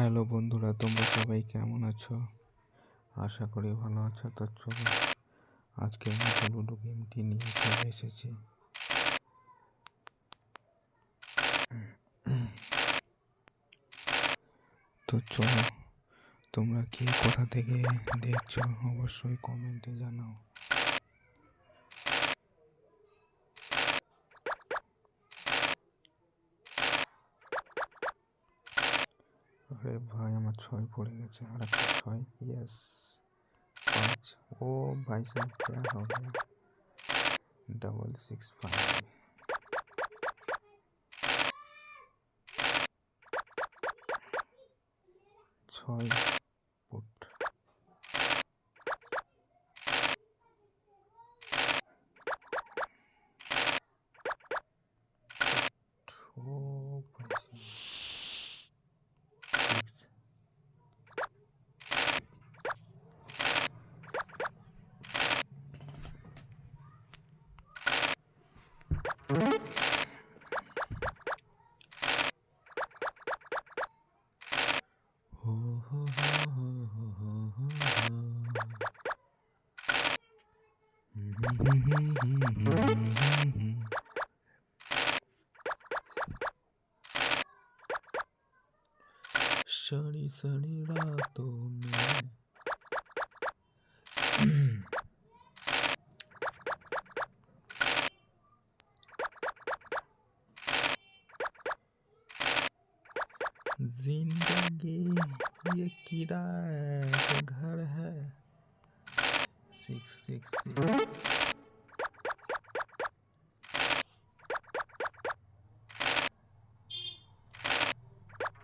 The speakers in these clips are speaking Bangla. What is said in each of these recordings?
হ্যালো বন্ধুরা, তোমরা সবাই কেমন আছো? আশা করি ভালো আছো, তো চলো আজকে মতো লুডো গেমটি নিয়ে চলে এসেছি। তো চলো, তোমরা কি কোথা থেকে দেখছ? অবশ্যই কমেন্টে জানাও। আরে ভাই আমার ছয় পড়ে গেছে আর একটা ছয় ইয়েস পাঁচ ও ভাই সাহেব क्या हो गया डबल सिक्स फाइव ছয় सड़ी सड़ी रातों में। ज़िंदगी ये किराए का घर है। सिक्स सिक्स सिक्स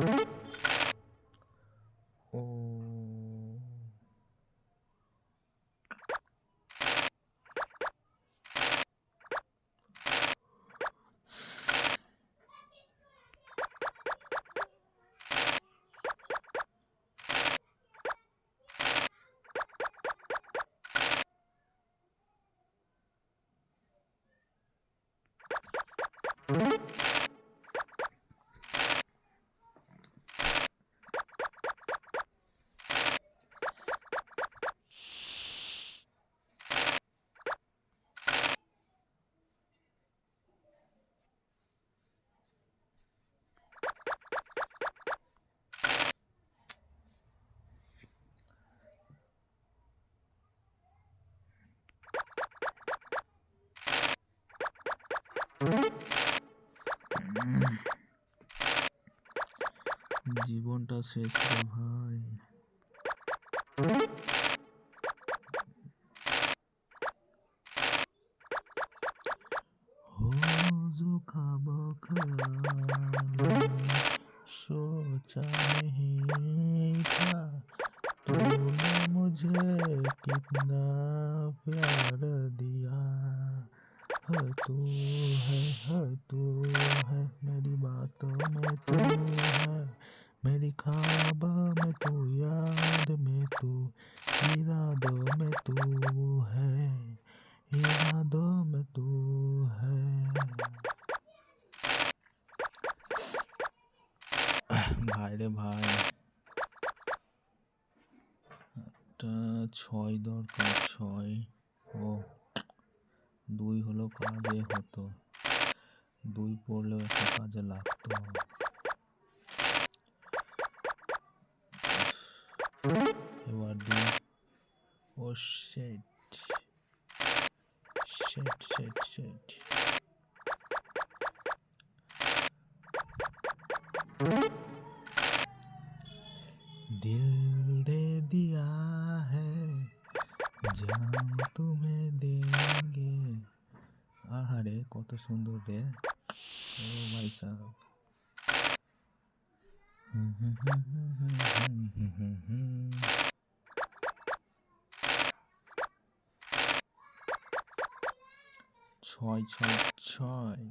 어... জীবনটা শেষ রে ভাই। হজু খাব সোচা मुझे कितना दिया है तू है है तू है मेरी बातों में तू है मेरी ख्वाब में तू याद में तू इरादों में तू है इरादों में तू है ভাই রে ভাই একটা ছয় দরকার ছয় ও দুই হলো কাজে হতো, দুই পড়লেও একটা কাজে লাগতো। এবার দুই। ও শেট শেট শেট শেট दिल কত সুন্দর রে। ও ভাই সাহেব ছয় ছয় ছয়।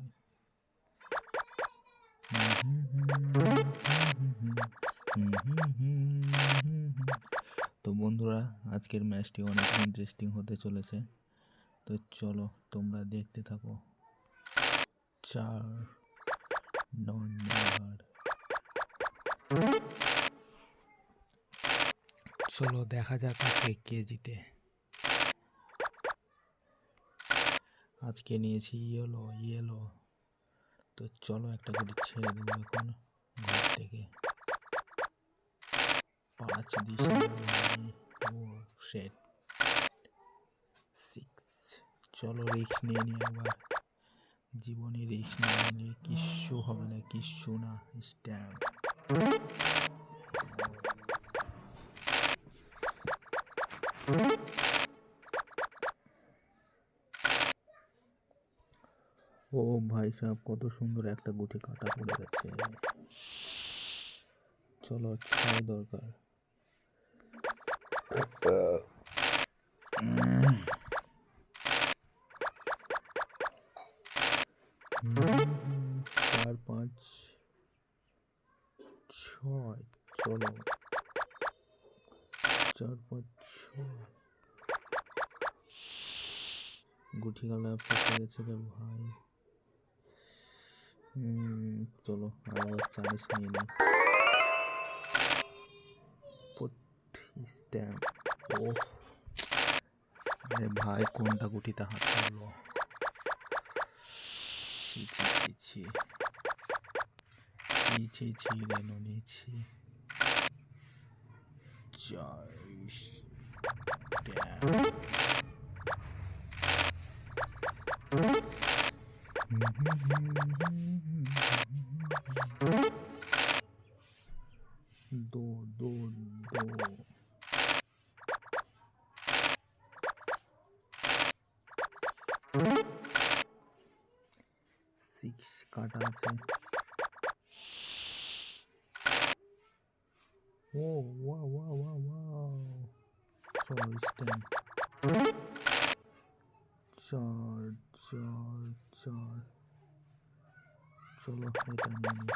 তো বন্ধুরা, আজকের ম্যাচটি অনেক ইন্টারেস্টিং হতে চলেছে। তো চলো, তোমরা দেখতে থাকো। চার নেভার চলো দেখা যাক আজকে কে জিতে। আজকে নিয়েছি ইয়েলো ইয়েলো তো চলো একটা করে ছেড়ে দেবো এখন ঘর থেকে। পাঁচ সেট সিক্স চলো রিক্স নিয়ে নি আবার। জীবনে রিক্স নিয়ে নিলে কিচ্ছু হবে না, কিচ্ছু না, স্ট্যাম্প। ও ভাই সাহেব, কত সুন্দর একটা গুটি কাটা পড়ে গেছে। চলো ছয় দরকার। গুটি গালা ফেসে গেছে রে ভাই। চলো আবার চালিশ নিয়ে নিই। স্ট্যাম্প ও ভাই, কোনটা গুটিতে হাত পড়ল ছি ছি ছি ছি। Do, do, do. সিক্স কাটা আছে ও ওয়া ওয়া ওয়া ওয়া চয়েস টাইম চার চার চার চলো এটা নিয়ে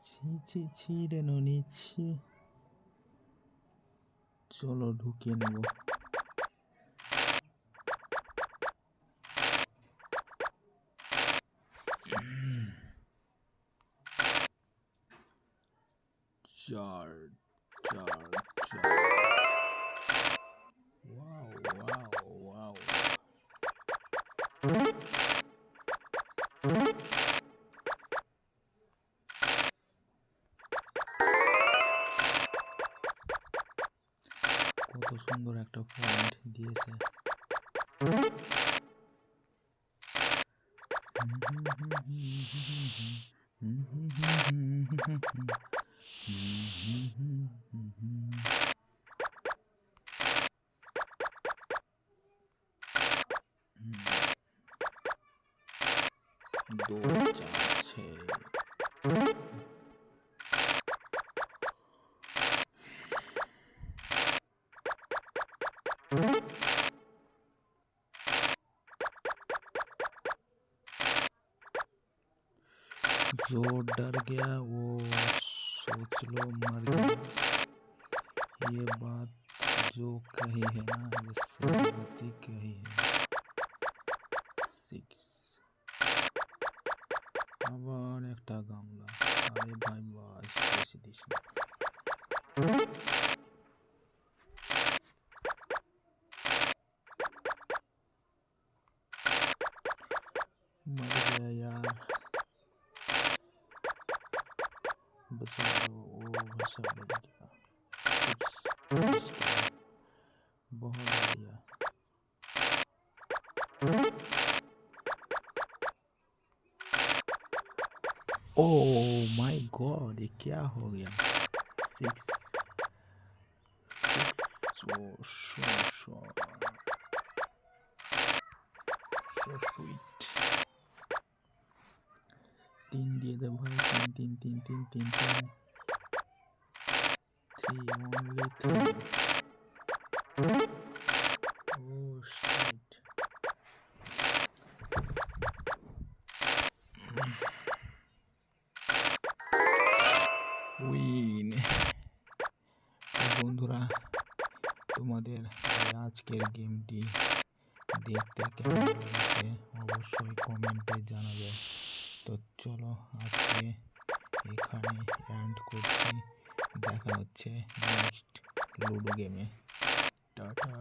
ছি ছি ছি রে ননি ছি চলো ঢুকিয়ে নেব চার চার চার ওয়াও ওয়াও ওয়াও কত সুন্দর একটা পয়েন্ট দিয়েছে दो चार छ जो डर गया, वो सोच लो, मर गया। ये बात जो कही है ना, ये सरस्वती कही है। Six. Octagonla. Aye beim war ich weiß es nicht. Mal ja. Bisschen so, oh. Six. Oh my God ये क्या हो गया सिक्स सिक्स ओ शो शो शो स्वीट তিন দিয়ে দে ভাই তিন তিন তিন তিন তিন তিন থ্রি অনলি থ্রি Win বন্ধুরা, তোমাদের আজকের গেমটি দেখতে কেমন লাগছে অবশ্যই কমেন্টে জানাবে। তো চলো আজকে এখানে এন্ড করছি। দেখা হচ্ছে নেক্সট লুডো গেমে টাটা।